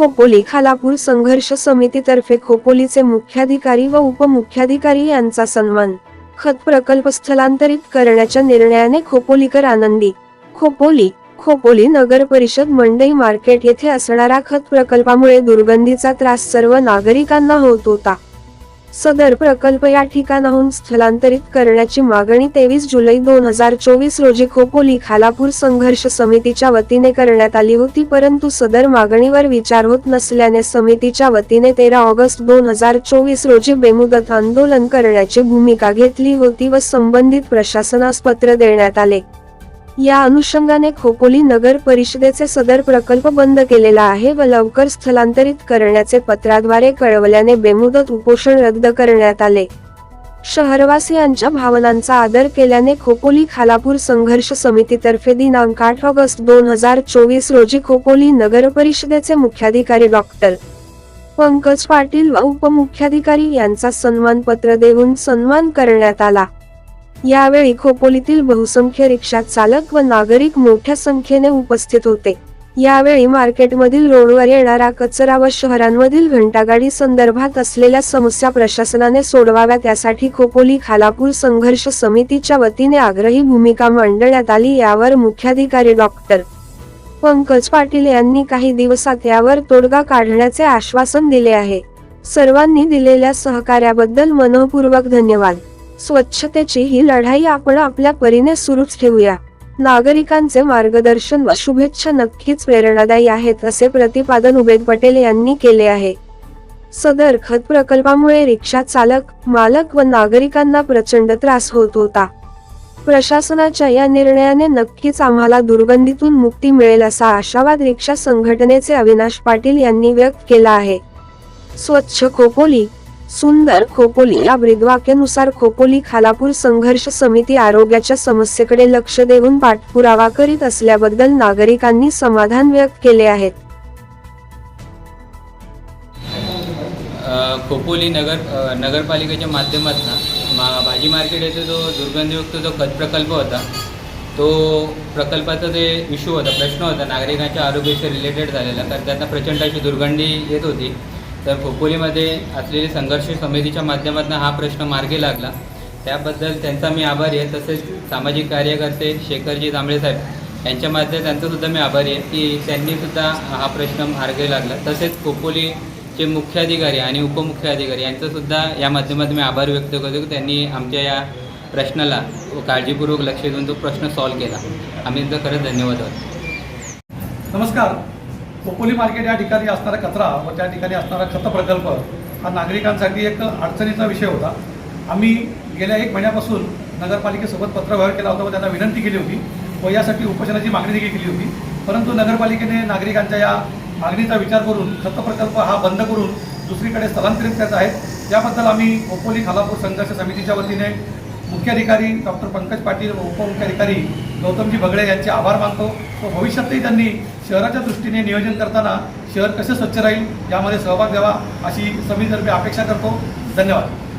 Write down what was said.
खोपोली खालापूर संघर्ष समितीतर्फे खोपोलीचे मुख्याधिकारी व उपमुख्याधिकारी यांचा सन्मान. खत प्रकल्प स्थलांतरित करण्याच्या निर्णयाने खोपोलीकर आनंदी. खोपोली खोपोली नगर परिषद मंडई मार्केट येथे असणारा खत प्रकल्पामुळे दुर्गंधीचा त्रास सर्व नागरिकांना होत होता. सदर प्रकल्प या ठिकाणाहून स्थलांतरित करण्याची मागणी तेवीस जुलै दोन हजार चोवीस रोजी खोपोली खालापूर संघर्ष समितीच्या वतीने करण्यात आली होती परंतु सदर मागणीवर विचार होत नसल्याने समितीच्या वतीने तेरा ऑगस्ट दोन हजार चोवीस रोजी बेमुदत आंदोलन करण्याची भूमिका घेतली होती व संबंधित प्रशासनास पत्र देण्यात आले. या अनुषंगाने खोपोली नगर परिषदेचे सदर प्रकल्प बंद केलेला आहे व लवकर स्थलांतरित करण्याचे पत्राद्वारे कळवल्याने बेमुदत उपोषण रद्द करण्यात आले. शहरवासियांच्या भावनांचा आदर केल्याने खोपोली खालापूर संघर्ष समितीतर्फे दिनांक आठ ऑगस्ट दोन हजार चोवीस रोजी खोपोली नगर परिषदेचे मुख्याधिकारी डॉक्टर पंकज पाटील व उपमुख्याधिकारी यांचा सन्मान पत्र देऊन सन्मान करण्यात आला. यावेळी खोपोलीतील बहुसंख्य रिक्षा चालक व नागरिक मोठ्या संख्येने उपस्थित होते. यावेळी मार्केटमधील रोडवर येणारा कचरा व शहरांमधील घंटागाडी संदर्भात असलेल्या समस्या प्रशासनाने सोडवाव्या त्यासाठी खोपोली खालापूर संघर्ष समितीच्या वतीने आग्रही भूमिका मांडण्यात आली यावर मुख्याधिकारी डॉक्टर पंकज पाटील यांनी काही दिवसात यावर तोडगा काढण्याचे आश्वासन दिले आहे. सर्वांनी दिलेल्या सहकार्याबद्दल मनःपूर्वक धन्यवाद. स्वच्छतेची ही लढाई आपण आपल्या परीने सुरूच ठेवूया. नागरिकांचे मार्गदर्शन व शुभेच्छा नक्कीच प्रेरणादायी आहेत असे प्रतिपादन उबेद पटेल यांनी केले आहे. सदर खत प्रकल्पामुळे रिक्षा चालक मालक व नागरिकांना प्रचंड त्रास होत होता. प्रशासनाच्या या निर्णयाने नक्कीच आम्हाला दुर्गंधीतून मुक्ती मिळेल असा आशावाद रिक्षा संघटनेचे अविनाश पाटील यांनी व्यक्त केला आहे. स्वच्छ खोपोली सुंदर खोपोली या ब्रीदवाक्यानुसार खोपोली खालापूर संघर्ष समिती आरोग्याच्या समस्येकडे लक्ष देऊन पाठपुरावा करीत असल्याबद्दल नागरिकांनी समाधान व्यक्त केले आहेत. खोपोली नगर नगरपालिकेच्या माध्यमातून मा भाजी मार्केट येथे जो दुर्गंधीयुक्त जो खत प्रकल्प होता तो प्रकल्पाचा जे इश्यू होता प्रश्न होता नागरिकांच्या आरोग्याशी रिलेटेड झालेला कारण त्यांना प्रचंड अशी दुर्गंधी येत होती. तर खोपोलीमध्ये असलेली संघर्ष समितीच्या माध्यमातून हा प्रश्न मार्गी लागला. त्याबद्दल त्यांचा मी आभारी आहे. तसेच सामाजिक कार्यकर्ते शेखरजी जांभळे साहेब यांच्या माध्यम त्यांचासुद्धा मी आभारी आहे की त्यांनीसुद्धा हा प्रश्न मार्गी लागला. तसेच खोपोलीचे मुख्याधिकारी आणि उपमुख्याधिकारी यांचासुद्धा या माध्यमातून मी आभार व्यक्त करतो की त्यांनी आमच्या या प्रश्नाला काळजीपूर्वक लक्ष देऊन तो प्रश्न सॉल्व्ह केला. आम्ही खरंच धन्यवाद आहोत. नमस्कार. खोपोली मार्केट या ठिकाणी असणारा कचरा व त्या ठिकाणी असणारा खत प्रकल्प हा नागरिकांसाठी एक अडचणीचा विषय होता. आम्ही गेल्या एक महिन्यापासून नगरपालिकेसोबत पत्रव्यवहार केला होता व त्यांना विनंती केली होती व यासाठी उपोषणाची मागणी देखील केली होती. परंतु नगरपालिकेने नागरिकांच्या या मागणीचा विचार करून खत प्रकल्प हा बंद करून दुसरीकडे स्थलांतरित करत आहेत. याबद्दल आम्ही खोपोली खालापूर संघर्ष समितीच्या वतीने मुख्याधिकारी डॉक्टर पंकज पाटील व उपमुख्याधिकारी गौतमजी बगडे यांचे आभार मानतो. व भविष्यातही त्यांनी शहराच्या दृष्टीने नियोजन करताना शहर कसे स्वच्छ राहील यामध्ये सहभाग द्यावा अशी समितीतर्फे अपेक्षा करतो. धन्यवाद.